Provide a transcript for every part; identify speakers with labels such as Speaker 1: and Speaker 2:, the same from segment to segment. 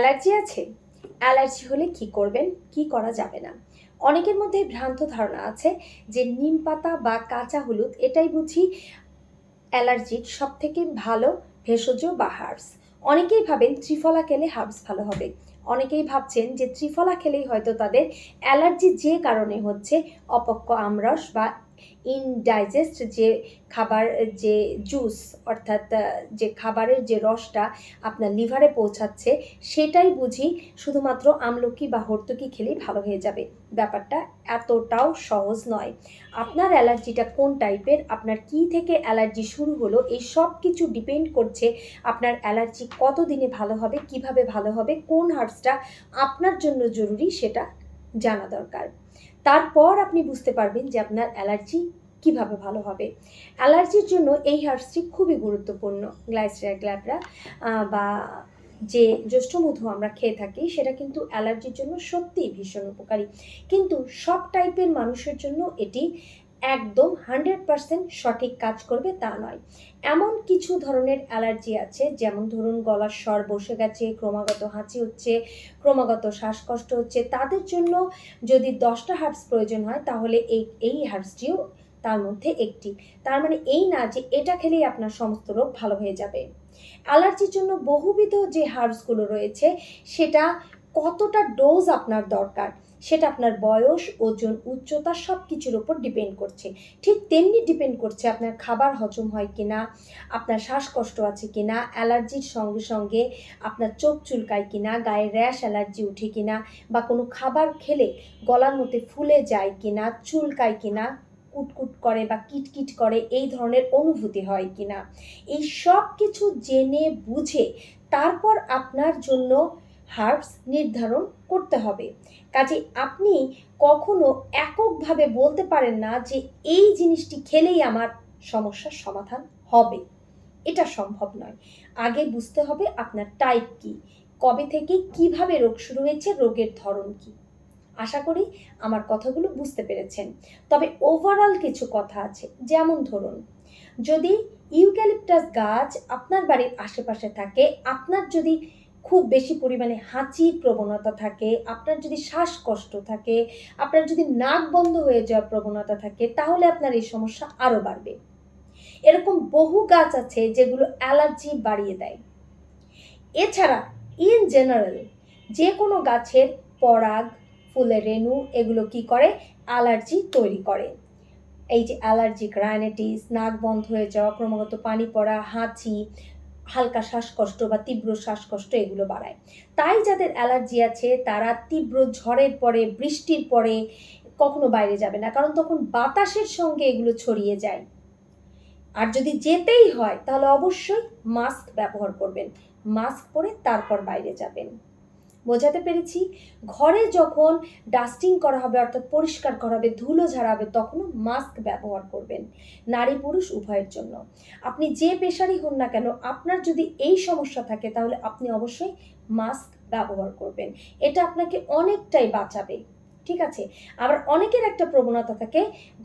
Speaker 1: Allergy আছে? Allergy হলে কি করবেন? কি করা যাবে না? অনেকের মধ্যে ভ্রান্ত ধারণা আছে যে নিম পাতা বা কাঁচা হলুদ, এটাই বুঝি অ্যালার্জির সব থেকে ভালো ভেষজ বা হার্বস। অনেকেই ভাবেন ত্রিফলা খেলে হার্বস ভালো হবে। অনেকেই ভাবছেন যে ত্রিফলা খেলেই হয়তো তাদের অ্যালার্জি যে কারণে হচ্ছে অপক্ষ আমরস বা ইনডাইজেস্ট যে খাবার, যে জুস অর্থাৎ যে খাবারের যে রসটা আপনার লিভারে পৌঁছাচ্ছে, সেটাই বুঝি শুধুমাত্র আমলকি বা হর্তুকি খেলেই ভালো হয়ে যাবে। ব্যাপারটা এতটাও সহজ নয়। আপনার অ্যালার্জিটা কোন টাইপের? আপনার কি থেকে অ্যালার্জি শুরু হলো? এই সব কিছু ডিপেন্ড করছে আপনার অ্যালার্জি কত দিনে ভালো হবে, কীভাবে ভালো হবে, কোন হার্বসটা আপনার জন্য জরুরি সেটা জানা দরকার। তারপর আপনি বুঝতে পারবেন যে আপনার অ্যালার্জি কীভাবে ভালো হবে। অ্যালার্জির জন্য এই হার্বসটি খুবই গুরুত্বপূর্ণ গ্লাইসিয়া গ্ল্যাবরা বা যে জ্যৈষ্ঠমধু আমরা খেয়ে থাকি, সেটা কিন্তু অ্যালার্জির জন্য সত্যিই ভীষণ উপকারী। কিন্তু সব টাইপের মানুষের জন্য এটি একদম হান্ড্রেড পারসেন্ট সঠিক কাজ করবে তা নয়। এমন কিছু ধরনের অ্যালার্জি আছে, যেমন ধরুন গলার স্বর বসে গেছে, ক্রমাগত হাঁচি হচ্ছে, ক্রমাগত শ্বাসকষ্ট হচ্ছে। তাদের জন্য যদি দশটা হার্বস প্রয়োজন হয়, তাহলে এই এই হার্বসটিও তার মধ্যে একটি। তার মানে এই না যে এটা খেলেই আপনার সমস্ত রোগ ভালো হয়ে যাবে। অ্যালার্জির জন্য বহুবিধ যে হার্বসগুলো রয়েছে, সেটা কতটা ডোজ আপনার দরকার, সেটা আপনার বয়স, ওজন, উচ্চতা সব কিছুর ওপর ডিপেন্ড করছে। ঠিক তেমনি ডিপেন্ড করছে আপনার খাবার হজম হয় কিনা, আপনার শ্বাসকষ্ট আছে কি না অ্যালার্জির সঙ্গে সঙ্গে আপনার চোখ চুলকায় কি না গায়ে র্যাশ অ্যালার্জি উঠে কি না বা কোনো খাবার খেলে গলার মধ্যে ফুলে যায় কিনা, চুলকায় কি না কুটকুট করে বা কিটকিট করে, এই ধরনের অনুভূতি হয় কি না এই সব কিছু জেনে বুঝে তারপর আপনার জন্য হার্বস নির্ধারণ করতে হবে। কাজে আপনি কখনো এককভাবে বলতে পারেন না যে এই জিনিসটি খেলেই আমার সমস্যার সমাধান হবে। এটা সম্ভব নয়। আগে বুঝতে হবে আপনার টাইপ কি। কবে থেকে কীভাবে রোগ শুরু হয়েছে, রোগের ধরন কি। আশা করি আমার কথাগুলো বুঝতে পেরেছেন। তবে ওভারঅল কিছু কথা আছে। যেমন ধরুন, যদি ইউক্যালিপটাস গাছ আপনার বাড়ির আশেপাশে থাকে, আপনার যদি খুব বেশি পরিমাণে হাঁচির প্রবণতা থাকে, আপনার যদি শ্বাসকষ্ট থাকে, আপনার যদি নাক বন্ধ হয়ে যাওয়ার প্রবণতা থাকে, তাহলে আপনার এই সমস্যা আরও বাড়বে। এরকম বহু গাছ আছে যেগুলো অ্যালার্জি বাড়িয়ে দেয়। এছাড়া ইন জেনারেল যে কোনো গাছের পরাগ, ফুলের রেণু, এগুলো কি করে? অ্যালার্জি তৈরি করে। এই যে অ্যালার্জিক রাইনাইটিস নাক বন্ধ হয়ে যাওয়া, ক্রমাগত পানি পড়া, হাঁচি হালকা শ্বাসকষ্ট বা তীব্র শ্বাসকষ্ট এগুলো বাড়ায়। তাই যাদের অ্যালার্জি আছে, তারা তীব্র ঝড়ের পরে, বৃষ্টির পরে কখনো বাইরে যাবে না, কারণ তখন বাতাসের সঙ্গে এগুলো ছড়িয়ে যায়। আর যদি যেতেই হয়, তাহলে অবশ্যই মাস্ক ব্যবহার করবেন। মাস্ক পরে তারপর বাইরে যাবেন। বোঝাতে পেরেছি। ঘরে যখন ডাস্টিং করা হবে, অর্থাৎ পরিষ্কার করা হবে, ধুলো ঝাড়া হবে, তখনও মাস্ক ব্যবহার করবেন নারী পুরুষ উভয়ের জন্য। আপনি যে পেশারই হন না কেন, আপনার যদি এই সমস্যা থাকে, তাহলে আপনি অবশ্যই মাস্ক ব্যবহার করবেন। এটা আপনাকে অনেকটাই বাঁচাবে। ঠিক আছে? আবার অনেকের একটা প্রবণতা থাকে,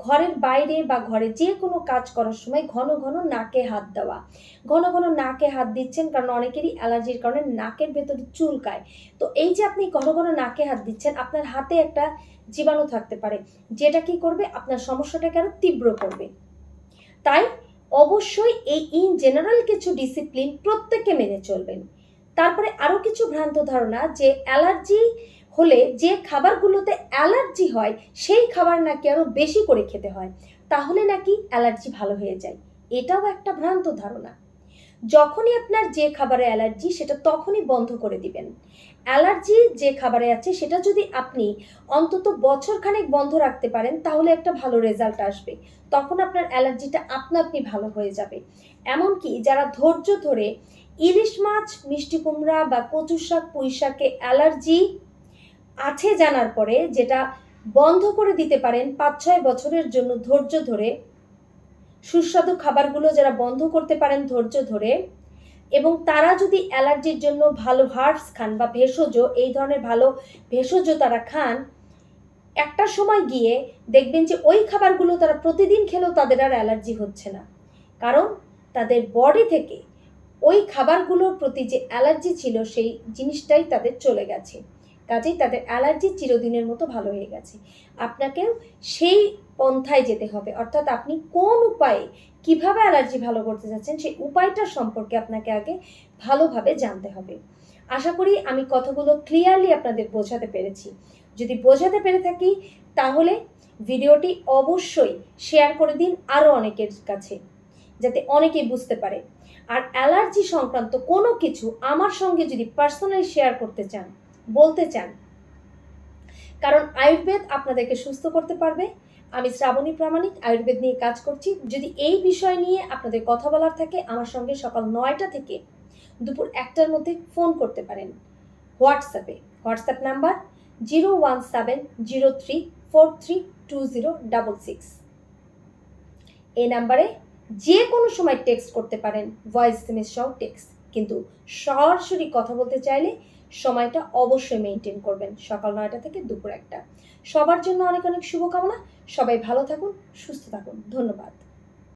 Speaker 1: ঘরের বাইরে বা ঘরে যে কোনো কাজ করার সময় ঘন ঘন নাকে হাত দেওয়া। ঘন ঘন নাকে হাত দিচ্ছেন কারণ অনেকেরই অ্যালার্জির কারণে নাকের ভেতরে চুলকায়। তো এই যে আপনি ঘন ঘন নাকে হাত দিচ্ছেন, আপনার হাতে একটা জীবাণু থাকতে পারে, যেটা কি করবে? আপনার সমস্যাটাকে আরও তীব্র করবে। তাই অবশ্যই এই ইন জেনারেল কিছু ডিসিপ্লিন প্রত্যেককে মেনে চলবেন। তারপরে আরও কিছু ভ্রান্ত ধারণা যে অ্যালার্জি হলে যে খাবারগুলোতে অ্যালার্জি হয়, সেই খাবার নাকি আরও বেশি করে খেতে হয়। তাহলে নাকি অ্যালার্জি ভালো হয়ে যায়। এটাও একটা ভ্রান্ত ধারণা। যখনই আপনার যে খাবারে অ্যালার্জি, সেটা তখনই বন্ধ করে দিবেন। অ্যালার্জি যে খাবারে আছে, সেটা যদি আপনি অন্তত বছরখানেক বন্ধ রাখতে পারেন, তাহলে একটা ভালো রেজাল্ট আসবে। তখন আপনার অ্যালার্জিটা আপনা আপনি ভালো হয়ে যাবে। এমনকি যারা ধৈর্য ধরে ইলিশ মাছ, মিষ্টি কুমড়া বা কচু শাক, পুঁই শাকে অ্যালার্জি আছে জানার পরে যেটা বন্ধ করে দিতে পারেন পাঁচ ছয় বছরের জন্য ধৈর্য ধরে। সুস্বাদু খাবারগুলো যারা বন্ধ করতে পারেন ধৈর্য ধরে। এবং তারা যদি অ্যালার্জির জন্য ভালো হার্বস খান বা ভেষজ, এই ধরনের ভালো ভেষজ তারা খান, একটা সময় গিয়ে দেখবেন যে ওই খাবারগুলো তারা প্রতিদিন খেলেও তাদের আর অ্যালার্জি হচ্ছে না। কারণ তাদের বডি থেকে ওই খাবারগুলোর প্রতি যে অ্যালার্জি ছিল সেই জিনিসটাই তাদের চলে গেছে। কাজেই তাদের অ্যালার্জি চিরদিনের মতো ভালো হয়ে গেছে। আপনাকেও সেই পন্থায় যেতে হবে। অর্থাৎ আপনি কোন উপায়ে কীভাবে অ্যালার্জি ভালো করতে যাচ্ছেন সেই উপায়টা সম্পর্কে আপনাকে আগে ভালোভাবে জানতে হবে। আশা করি আমি কথাগুলো ক্লিয়ারলি আপনাদের বোঝাতে পেরেছি। যদি বোঝাতে পেরে থাকি, তাহলে ভিডিওটি অবশ্যই শেয়ার করে দিন আরও অনেকের কাছে, যাতে অনেকেই বুঝতে পারে। আর অ্যালার্জি সংক্রান্ত কোনো কিছু আমার সঙ্গে যদি পার্সোনালি শেয়ার করতে চান বলতে চান। কারণ আয়ুর্বেদ আপনাদেরকে সুস্থ করতে পারবে। আমি শ্রাবণী প্রামাণিক, আয়ুর্বেদ নিয়ে কাজ করছি। যদি এই বিষয় নিয়ে আপনাদের কথা বলার থাকে, আমার সঙ্গে সকাল নয়টা থেকে দুপুর একটার মধ্যে ফোন করতে পারেন। হোয়াটসঅ্যাপে। WhatsApp number zero one seven zero three four three two zero double six. এই নাম্বারে যে কোনো সময় টেক্সট করতে পারেন, ভয়েস এস সহ টেক্সট। কিন্তু সরাসরি কথা বলতে চাইলে সময়টা অবশ্যই মেনটেন করবেন। সকাল নয়টা থেকে দুপুর একটা। সবার জন্য অনেক অনেক শুভকামনা। সবাই ভালো থাকুন, সুস্থ থাকুন। ধন্যবাদ।